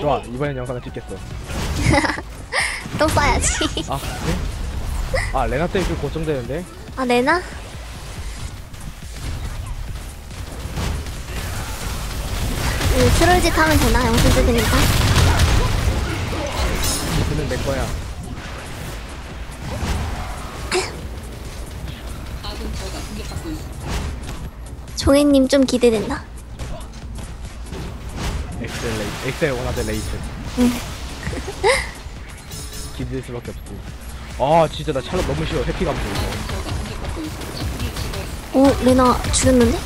좋아 이번엔 영상을 찍겠어 또 써야지. 아 그래? 아 레나 때문에 좀 걱정되는데 아, 내나? 음, 트롤짓 하면 되나? 영상 찍으니까. 그는 내 거야 종혜님 좀 기대된다. 엑셀 레이 엑셀 원하던 레이트 응. 기대될 수밖에 없지. 아 진짜 나 찰롯 너무 싫어. 해피 감도 이거. 오, 레나 죽였는데?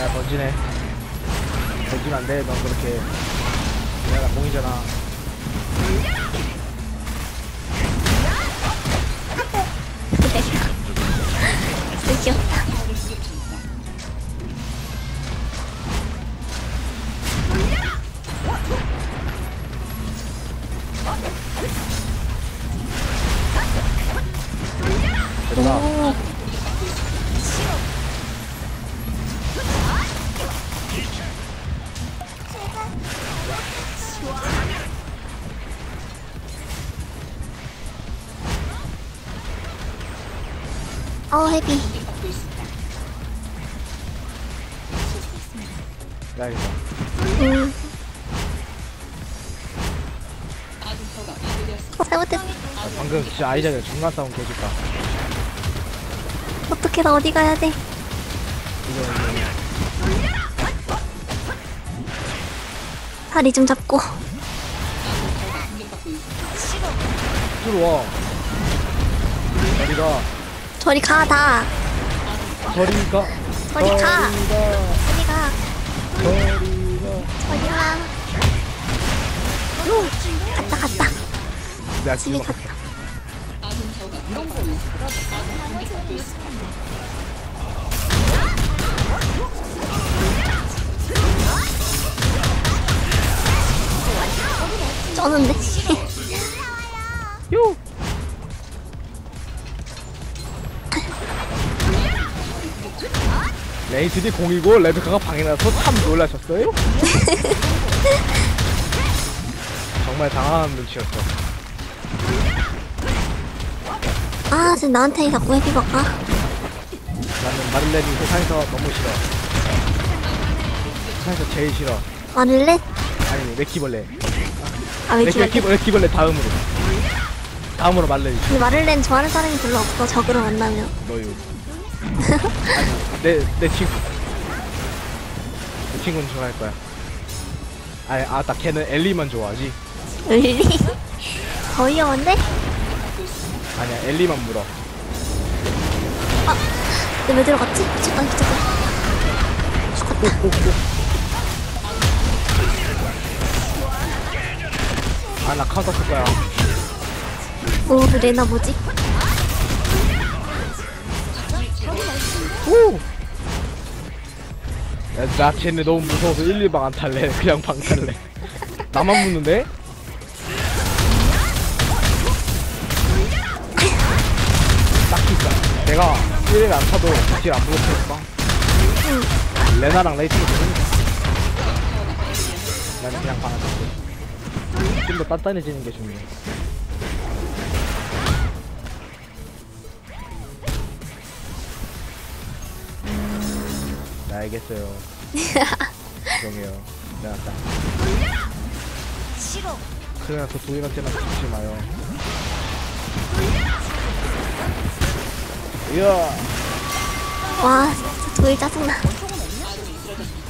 야 던지네. 던지면 안 돼. 넌 그렇게. 내가 공이잖아 됐다 오, 어, 헤비. 진짜 아이작이 중간 싸움 개좋다 어떻게 나 어디 가야 돼? 다리 좀 잡고. 들어와 저리가 저리 가, 다. 저리가 저리 가. 저리 가 저리 가. 저리가 저리 가. 갔다, 갔다. 내가 집에 지금 갔다. 쩌는데? 요 레이트디 공이고 레베카가 방에 나서 참 놀라셨어요? 정말 당황한 눈치였어 아, 지금 나한테 자꾸 헤비 바꿔. 나는 마를렌이 세상에서 너무 싫어 세상에서 제일 싫어 마를렛? 아니 레키벌레 아, 왜 레키, 레키, 레키벌레 다음으로 다음으로 마를렌이 근데 마를렌 좋아하는 사람이 별로 없어, 적으로 만나면. 너요 아니 내, 내 친구 내 친구는 좋아할 거야 아니 아나 걔는 엘리만 좋아하지? 더 위험한데? 아니야 엘리만 물어 근데 왜 들어갔지? 미쳤다, 미쳤다. 아 나 카운터 쓸 거야 오, 그 레나 뭐지? 오! 야, 나 쟤네 너무 무서워서 1, 2방 안 탈래 그냥 방 탈래 나만 묻는데? 내가 1일 안 타도 딜안 부족했어 레나랑 레이팅이 되니까 난 그냥 방을 탔고 좀더 단단해지는 게 중요해. 네, 알겠어요. 죄송해요. 내가 딱 싫어. 큰일 나서 도인한테만 죽지 마요 이야 와, 진짜 도일 짜증나.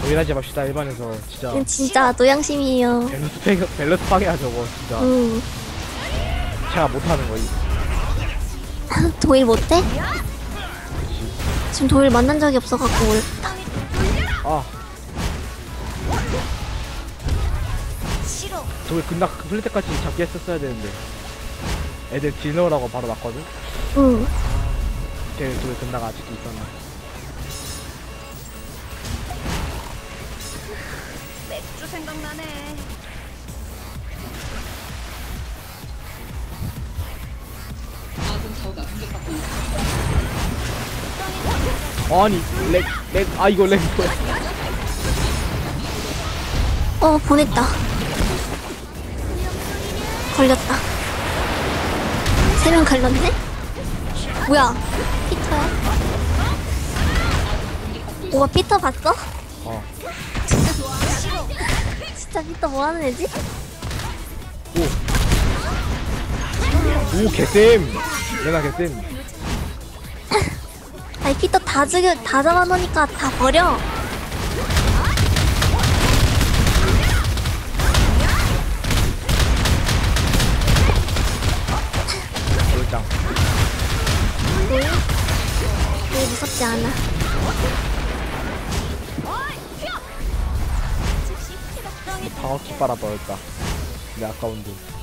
도인하지 맙시다 일반에서 진짜 이건 진짜 노양심이에요. 밸런스 파괴, 밸런스 파괴야 저거 진짜 음. 제가 못하는 거 이 도일 못해? 지금 도일 만난 적이 없어갖고 모르겠다. 아. 도일 끝나 풀릴 때까지 잡기 했었어야 되는데 애들 딜 넣으라고 바로 났거든 응. 제일 둘 근다가 아직도 있었나? 맥주 생각나네. 아니 렉렉아 이거 렉 어 보냈다. 걸렸다. 세 명 갈렸네? 뭐야 피터야? 오빠 피터 봤어? 어 진짜 피터 뭐하는 애지? 오 개쌤 레나 개쌤 아니 피터 다 죽여 다 잡아놓으니까 다 버려 왜 무섭지 않아. 방어키 빨아 버렸다. 내 아까운 돈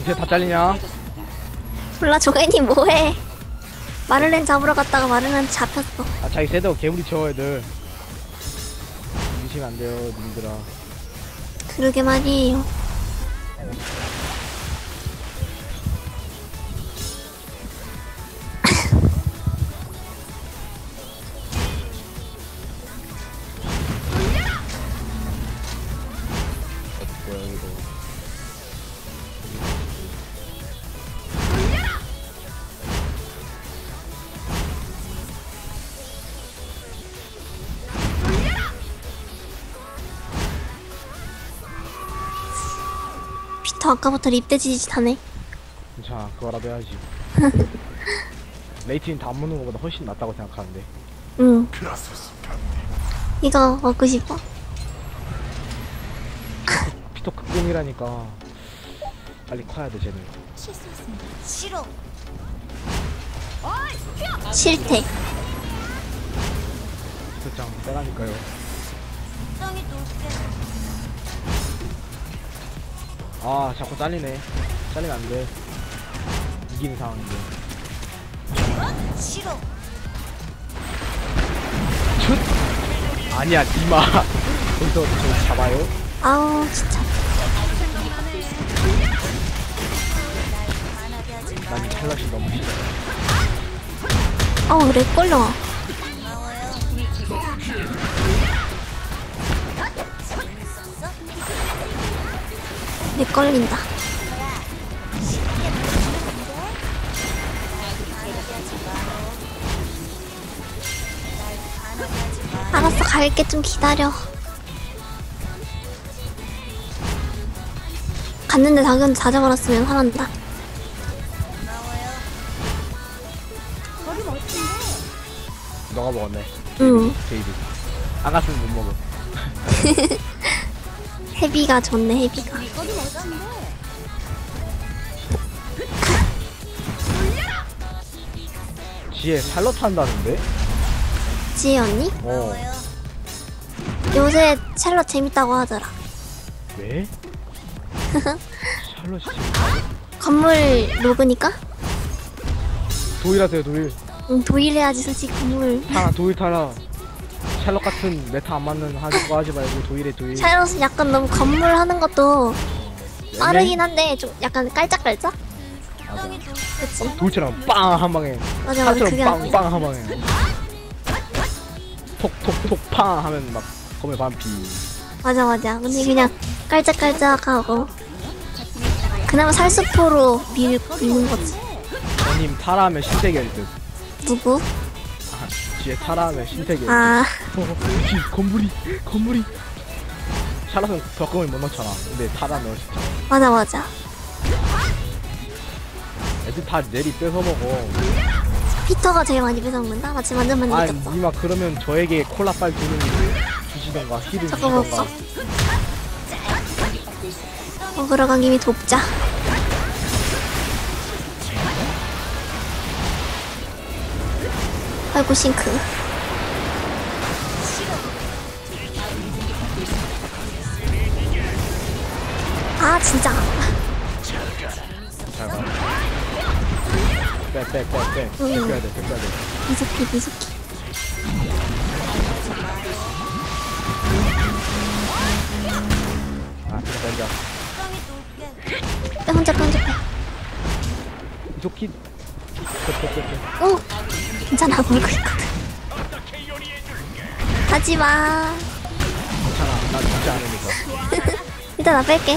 아 근처에 다 잘리냐? 몰라 종이님 뭐해? 마를렌 잡으러 갔다가 마를렌 잡혔어. 아 자기 세대고 개구리 채워 애들. 미시면 안 돼요 님들아. 그러게 말이에요 피터 아까부터 립대지짓 하네. 괜찮아 그거라도 해야지. 레이틴 다 먹는 것보다 훨씬 낫다고 생각하는데. 응. 이거 먹고 싶어. 피터 극공이라니까. 빨리 커야 돼 쟤는. 싫어. 싫대 피터짱 빼라니까요. 땅이 높게. 아 자꾸 잘리네. 잘리면 안돼. 이기는 상황인데. 싫어. 슛! 아니야 니마. 거기서 저 잡아요. 아우 진짜. 난 찰럿이 너무 싫어 아우 렉 걸려 렉 걸린다. 알았어 갈게. 좀 기다려. 갔는데 당근 다 잡아놨으면 화난다. 너가 먹었네. 응. 안 갔으면 못 먹어 헤비가 좋네 헤비가 지혜 샬럿 한다는데? 지혜 언니? 어 요새 첼로 재밌다고 하더라 왜? 샬럿이 지금 건물 녹으니까? 도일하세요 도일 응 도일 해야지 솔직히 건물 타라 도일 타라 샬럿 같은 메타 안 맞는 하는 거 하지 말고 도일해 도일 찰롯은 약간 너무 건물 하는 것도 네? 빠르긴 한데 좀 약간 깔짝깔짝? 맞아. 그치? 돌처럼 빵 한 방에 맞아 맞아 샷처럼 그게 아니야 빵빵 한 방에 톡톡톡 팡 하면 막 검에 반피 맞아 맞아 근데 그냥 깔짝깔짝하고 그나마 살수포로 밀, 미는 거지 원님 타라 하면 신세계일 듯 누구? 아, 뒤에 하면 신세계. 아. 어, 건물이 건물이. 샬럿은 벽금을 못 넣잖아. 근데 타라 넣을 수 있잖아. 맞아 맞아. 애들 다 내리 뺏어 먹어. 피터가 제일 많이 뺏어먹는다? 나 지금 완전 많이 아 느꼈어 니마 그러면 저에게 콜라 빨 두는 주시던가 힐을 주시던가. 먹어. 먹으러 간 김에 돕자 아이고 싱크 아 진짜 잘 가. 빼, 빼, 빼, 빼. 응. 빼야 돼, 빼야 돼. 미소키 미소키 아, 놓을게. 빼 혼자 빼 혼자 빼 이소키. 빼, 빼, 빼, 빼. 오! 괜찮아 물고 있거든 하지마 괜찮아. 나 진짜 않으니까. 일단 나 뺄게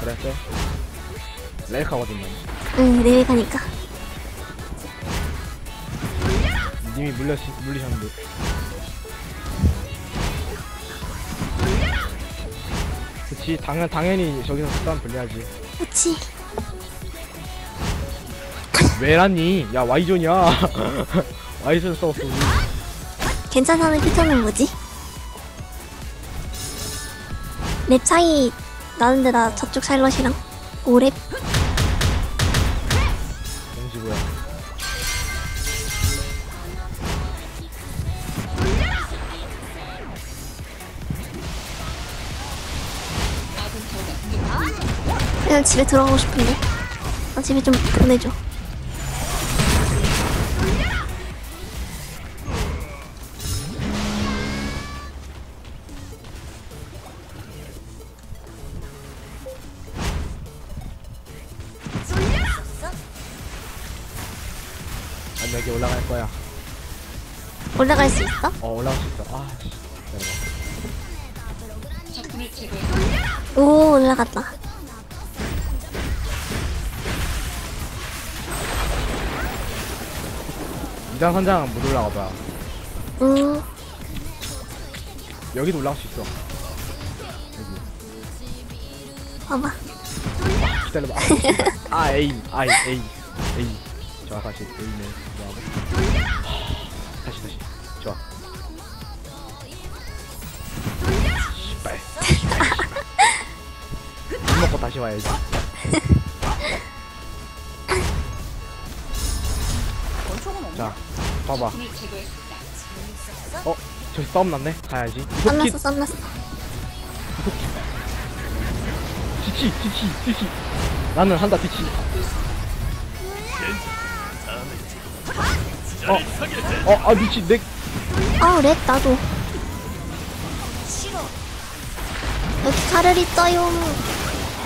그래, 빼. 난. 응 내일 가니까 님이 물려, 물리셨는데. 그치, 당연, 당연히 저기서 싸움 불리하지. 그치 왜라니? 야. Y존 써왔어, 우리. 괜찮다는 피터는 뭐지? 랩 차이 나는데 나 저쪽 샬럿이랑 오랩 공지구야. 그냥 집에 들어가고 싶은데 나 집에 좀 보내줘 있어? 어, 올라갈 수 있어. 아, 씨. 오 올라갔다 이단 선장은 못 올라가 봐. 음 여기도 올라갈 수 있어. 봐봐 기다려봐. 아, A. 아. 좋아, 다시. A네. 좋아하 다시 와야지. 자, 봐봐. 어? 저기 싸움 났네? 가야지. 썸났어 썸났어 지치, 지치, 지치. 나는 한다, 지치. 어, 어, 아, 미치, 내, 아랩 나도 싫어. 여기 칼을 있어요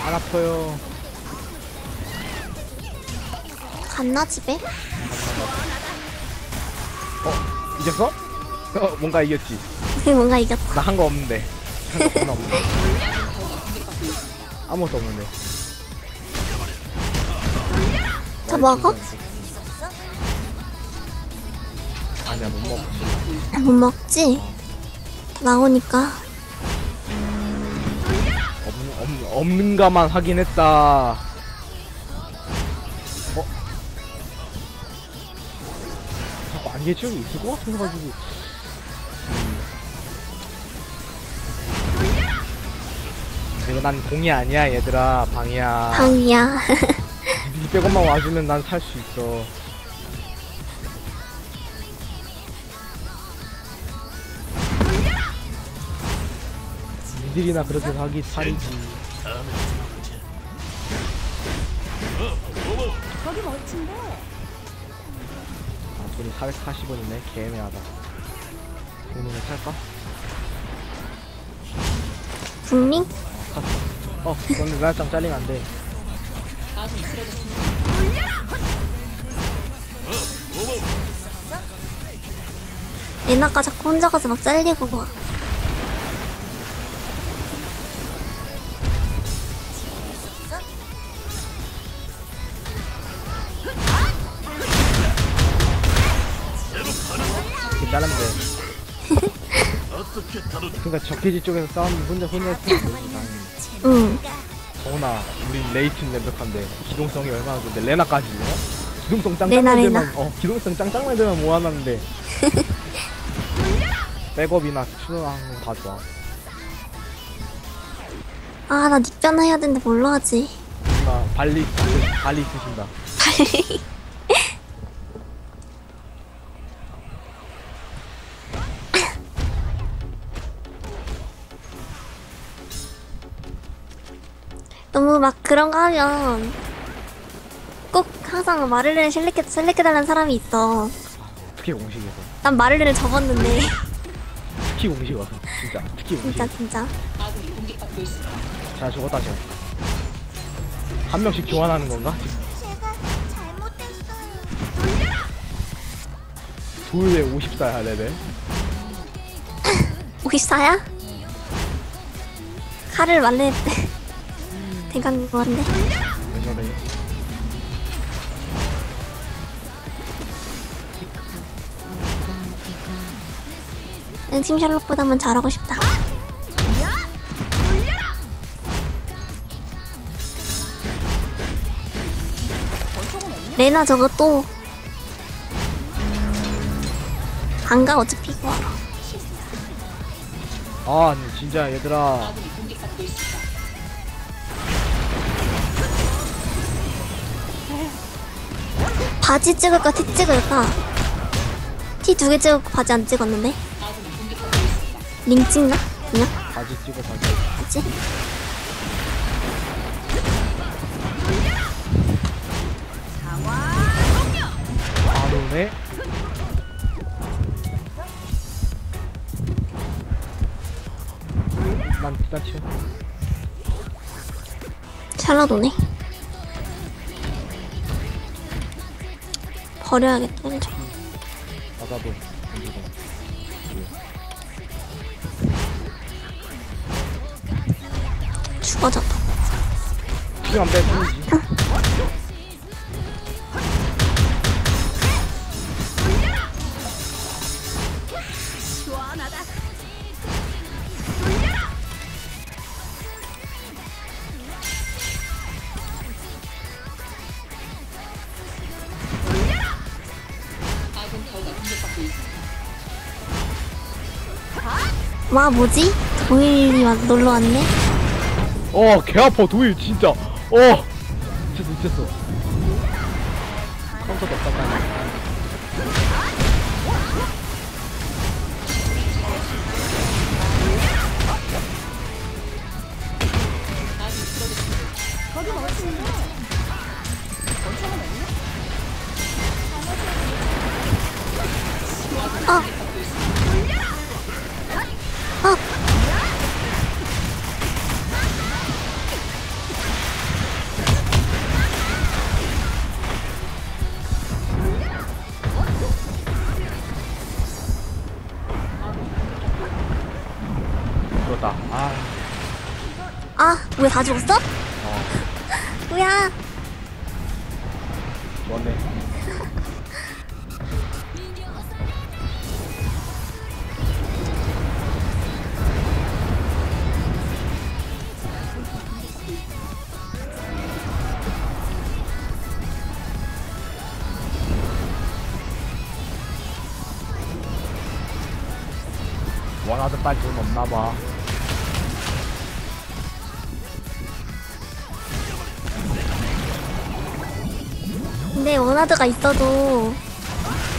안 아파요. 갔나 집에? 어, 이겼어? 어, 뭔가 이겼지. 뭔가 이겼다 나 한 거 없는데. 하나 없는데. 아무것도 없는데. 더 먹어? 아니야, 못 먹어. 못 먹지? 나오니까 없는, 없는, 없는가만 확인했다. 어? 자꾸 안개 지역이 있을 것 같아가지고. 이거 난 공이 아니야, 얘들아. 방이야. 방이야 니 백원만 와주면 난 살 수 있어. 니들이나 그렇게 사기 살이지. 거기 멋진데. 아, 돈이 440원이네. 개애매하다. 돈을 살까? 분링? 샀어. 어, 근데 날짱 잘리면 안 돼. 레나가 자꾸 혼자 가서 막 잘리고 막 적해지 쪽에서 싸우면 혼자 혼자. 응. 정훈아, 우리 레이튼 완벽한데 기동성이 얼마나 좋은데 레나까지 어? 기동성 짱짱 레나, 만들면 레나. 어 기동성 짱짱 만들면 뭐하는데 백업이나 추노하는 거다 좋아 아, 나 닉변 해야 되는데 뭘로 하지? 누나 발리 발리 쓰신다 빨리. 막 그런 거 하면 꼭 항상 마를렌 셀렉해, 셀렉해달라는 사람이 있어. 특히 공식에서. 난 마를렌을 접었는데 특히 공식 와서. 진짜. 특히 공식. 진짜 진짜 자, 죽었다, 저. 한 명씩 교환하는 건가? 돌에 54야, 레벨. 54야? 칼을 말레 대강 저래? 응팀 샬롯보다는 잘하고 싶다 레나 저거 또 안가 어차피 이거 아, 근데 진짜 얘들아. 바지 찍을까 티 찍을까 티 두 개 찍고 바지 안 찍었는데 링 찍나? 그냥 바지 찍어, 바지. 바지? 바로네. 난. 샬롯 오네 버려야겠다 바다도. 던지고. 죽어졌다 피안 빼, 와 뭐지? 도일이 와- 놀러 왔네? 어, 개 아파, 도일, 진짜. 어! 미쳤어, 미쳤어. 다 죽었어? 어, 뭐야 좋았네. 원하던 빨돈 없나봐. 근데 원하드가 있어도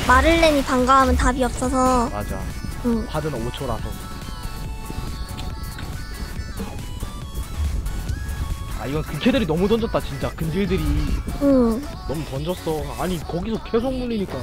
마를렌이 반가워하면 답이 없어서 맞아. 응. 화드는 5초라서. 아 이건 근캐들이 너무 던졌다 진짜 근질들이 응. 너무 던졌어 아니 거기서 계속 물리니까